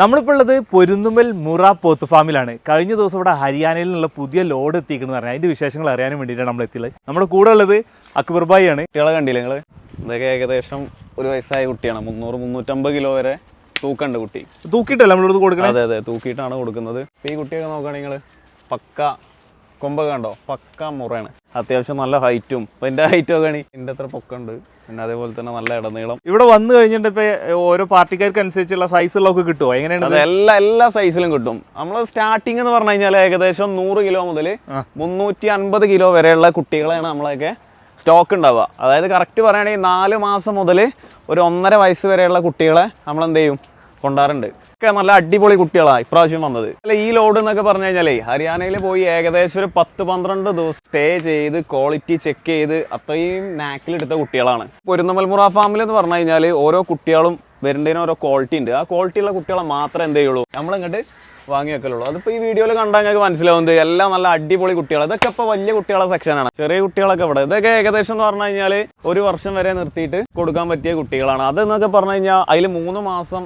നമ്മളിപ്പോൾ ഉള്ളത് പൊരുന്നുമൽ മുറ പോത്ത് ഫാമിലാണ്. കഴിഞ്ഞ ദിവസം ഇവിടെ ഹരിയാനയിൽ നിന്നുള്ള പുതിയ ലോഡ് എത്തിക്കുന്നത് പറഞ്ഞാൽ അതിന്റെ വിശേഷങ്ങൾ അറിയാനും വേണ്ടിയിട്ടാണ് നമ്മൾ എത്തിയത്. നമ്മുടെ കൂടെ ഉള്ളത് അക്ബർ ഭായി ആണ്. കുട്ടികളെ കണ്ടില്ലേ നിങ്ങൾ ഇതൊക്കെ ഏകദേശം ഒരു വയസ്സായ കുട്ടിയാണ്. മുന്നൂറ് മുന്നൂറ്റമ്പത് കിലോ വരെ തൂക്കുണ്ട് കുട്ടി. തൂക്കിയിട്ടല്ല നമ്മളിത് കൊടുക്കുന്നത് അതെ അതെ. തൂക്കിയിട്ടാണ് കൊടുക്കുന്നത്. ഈ കുട്ടിയൊക്കെ നോക്കുകയാണെങ്കിൽ പക്ക കൊമ്പൊക്കെ കണ്ടോ? പക്ക മുറയാണ്. അത്യാവശ്യം നല്ല ഹൈറ്റും. അപ്പൊ എന്റെ ഹൈറ്റും ഒക്കെ ആണെങ്കിൽ എന്റെ അത്ര പൊക്കമുണ്ട് പിന്നെ അതേപോലെ തന്നെ നല്ല ഇടനീളം. ഇവിടെ വന്നു കഴിഞ്ഞിട്ട് ഇപ്പൊ ഓരോ പാർട്ടിക്കാർക്ക് അനുസരിച്ചുള്ള സൈസുള്ളതൊക്കെ കിട്ടുമോ എങ്ങനെയാണ് അത് എല്ലാ എല്ലാ സൈസിലും കിട്ടും. നമ്മൾ സ്റ്റാർട്ടിംഗ് എന്ന് പറഞ്ഞു കഴിഞ്ഞാൽ ഏകദേശം നൂറ് കിലോ മുതൽ മുന്നൂറ്റി അൻപത് കിലോ വരെയുള്ള കുട്ടികളെയാണ് നമ്മളൊക്കെ സ്റ്റോക്ക് ഉണ്ടാവുക. അതായത് കറക്റ്റ് പറയുകയാണെങ്കിൽ നാല് മാസം മുതൽ ഒരു ഒന്നര വയസ്സ് വരെയുള്ള കുട്ടികളെ നമ്മൾ എന്ത് ചെയ്യും? കൊണ്ടാറുണ്ട്. ഒക്കെ നല്ല അടിപൊളി കുട്ടികളാണ് ഇപ്രാവശ്യം വന്നത്. അല്ല ഈ ലോഡ് എന്നൊക്കെ പറഞ്ഞു കഴിഞ്ഞാലേ ഹരിയാനയിൽ പോയി ഏകദേശം ഒരു പത്ത് പന്ത്രണ്ട് ദിവസം സ്റ്റേ ചെയ്ത് ക്വാളിറ്റി ചെക്ക് ചെയ്ത് അത്രയും നാക്കിലെടുത്ത കുട്ടികളാണ്. പൊരുന്നമൽമുറ ഫാമിൽ എന്ന് പറഞ്ഞു കഴിഞ്ഞാൽ ഓരോ കുട്ടികളും വരുന്നതിന് ഓരോ ക്വാളിറ്റി ഉണ്ട്. ആ ക്വാളിറ്റി ഉള്ള കുട്ടികളെ മാത്രമേ എന്ത് ചെയ്യുള്ളൂ? നമ്മളിങ്ങോട്ട് വാങ്ങി വെക്കലുള്ളൂ. അതിപ്പോൾ ഈ വീഡിയോയിൽ കണ്ടാൽ നിങ്ങൾക്ക് മനസ്സിലാവുന്നത് എല്ലാം നല്ല അടിപൊളി കുട്ടികൾ ഇതൊക്കെ ഇപ്പോൾ വലിയ കുട്ടികളെ സെക്ഷനാണ് ചെറിയ കുട്ടികളൊക്കെ ഇവിടെ. ഇതൊക്കെ ഏകദേശം എന്ന് പറഞ്ഞു കഴിഞ്ഞാൽ ഒരു വർഷം വരെ നിർത്തിയിട്ട് കൊടുക്കാൻ പറ്റിയ കുട്ടികളാണ്. അതെന്നൊക്കെ പറഞ്ഞു കഴിഞ്ഞാൽ അതിൽ മൂന്ന് മാസം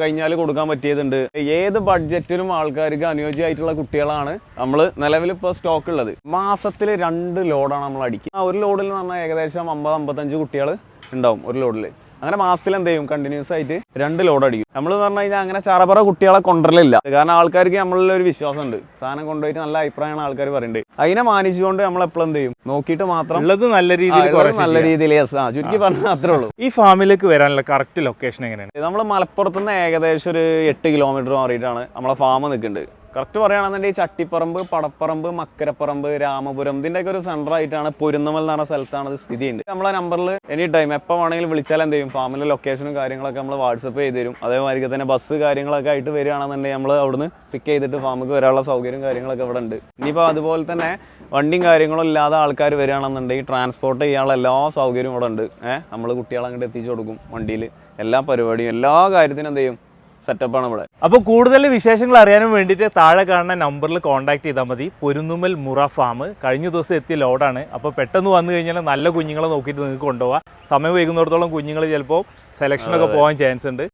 കഴിഞ്ഞാൽ കൊടുക്കാൻ പറ്റിയതുണ്ട്. ഏത് ബഡ്ജറ്റിനും ആൾക്കാർക്ക് അനുയോജ്യമായിട്ടുള്ള കുട്ടികളാണ് നമ്മൾ നിലവിൽ ഇപ്പോൾ സ്റ്റോക്ക് ഉള്ളത്. മാസത്തിൽ രണ്ട് ലോഡാണ് നമ്മൾ അടിക്കുക ഒരു ലോഡിൽ എന്ന് പറഞ്ഞാൽ ഏകദേശം അമ്പത് അമ്പത്തഞ്ച് കുട്ടികൾ ഉണ്ടാവും ഒരു ലോഡിൽ അങ്ങനെ മാസത്തിൽ എന്ത് ചെയ്യും? കണ്ടിന്യൂസ് ആയിട്ട് രണ്ട് ലോഡ് അടിക്കും. നമ്മൾ പറഞ്ഞു കഴിഞ്ഞാൽ അങ്ങനെ ചറപറ കുട്ടികളെ കൊണ്ടുവരലില്ല. കാരണം ആൾക്കാർക്ക് നമ്മളിൽ ഒരു വിശ്വാസമുണ്ട്. സാധനം കൊണ്ടുപോയിട്ട് നല്ല അഭിപ്രായമാണ് ആൾക്കാർ പറയുന്നത് അതിനെ മാനിച്ചുകൊണ്ട് നമ്മൾ എപ്പോഴും എന്ത് ചെയ്യും? നോക്കിയിട്ട് മാത്രം ഉള്ളത് നല്ല രീതിയിൽ നല്ല രീതിയിൽ. ആ ചുരുക്കി പറഞ്ഞാൽ അത്രേ ഉള്ളൂ. ഈ ഫാമിലേക്ക് വരാനുള്ള കറക്റ്റ് ലൊക്കേഷൻ എങ്ങനെയാണ്? നമ്മൾ മലപ്പുറത്ത് നിന്ന് ഏകദേശം ഒരു എട്ട് കിലോമീറ്റർ മാറിയിട്ടാണ് നമ്മളെ ഫാം നിൽക്കുന്നുണ്ട് കറക്റ്റ് പറയുകയാണെന്നുണ്ടെങ്കിൽ ചട്ടിപ്പറമ്പ് പടപ്പറമ്പ് മക്കരപ്പറമ്പ് രാമപുരം ഇതിന്റെയൊക്കെ ഒരു സെന്റർ ആയിട്ടാണ് പൊരുന്നമൽ എന്ന് പറഞ്ഞ സ്ഥലത്താണ് അത് സ്ഥിതി ഉണ്ട് നമ്മളെ നമ്പറിൽ എനി ടൈം എപ്പോൾ വേണമെങ്കിലും വിളിച്ചാൽ എന്ത് ചെയ്യും? ഫാമിലെ ലൊക്കേഷനും കാര്യങ്ങളൊക്കെ നമ്മൾ വാട്സപ്പ് ചെയ്ത് തരും. അതേമാതിരി തന്നെ ബസ് കാര്യങ്ങളൊക്കെ ആയിട്ട് വരികയാണെന്നുണ്ടെങ്കിൽ നമ്മൾ അവിടുന്ന് പിക്ക് ചെയ്തിട്ട് ഫാമിക്ക് വരാനുള്ള സൗകര്യം കാര്യങ്ങളൊക്കെ ഇവിടെ ഉണ്ട്. ഇനിയിപ്പോൾ അതുപോലെ തന്നെ വണ്ടിയും കാര്യങ്ങളും ഇല്ലാതെ ആൾക്കാർ വരികയാണെന്നുണ്ടെങ്കിൽ ട്രാൻസ്പോർട്ട് ചെയ്യാനുള്ള എല്ലാ സൗകര്യവും ഇവിടെ ഉണ്ട്. ഏഹ്? നമ്മൾ കുട്ടികളെ അങ്ങോട്ട് എത്തിച്ചു കൊടുക്കും വണ്ടിയിൽ എല്ലാ പരിപാടിയും എല്ലാ കാര്യത്തിനും എന്ത് ചെയ്യും? സെറ്റപ്പാണ് ഇവിടെ. അപ്പോൾ കൂടുതൽ വിശേഷങ്ങൾ അറിയാനും വേണ്ടിയിട്ട് താഴെ കാണുന്ന നമ്പറിൽ കോൺടാക്ട് ചെയ്താൽ മതി. പൊരുന്നുമൽ മുറ ഫാം കഴിഞ്ഞ ദിവസം എത്തിയ ലോഡാണ് അപ്പോൾ പെട്ടെന്ന് വന്നു കഴിഞ്ഞാൽ നല്ല കുഞ്ഞുങ്ങളെ നോക്കിയിട്ട് നിങ്ങൾക്ക് കൊണ്ടുപോകാം സമയം വൈകുന്നിടത്തോളം കുഞ്ഞുങ്ങൾ ചിലപ്പോൾ സെലക്ഷനൊക്കെ പോകാൻ ചാൻസ് ഉണ്ട്.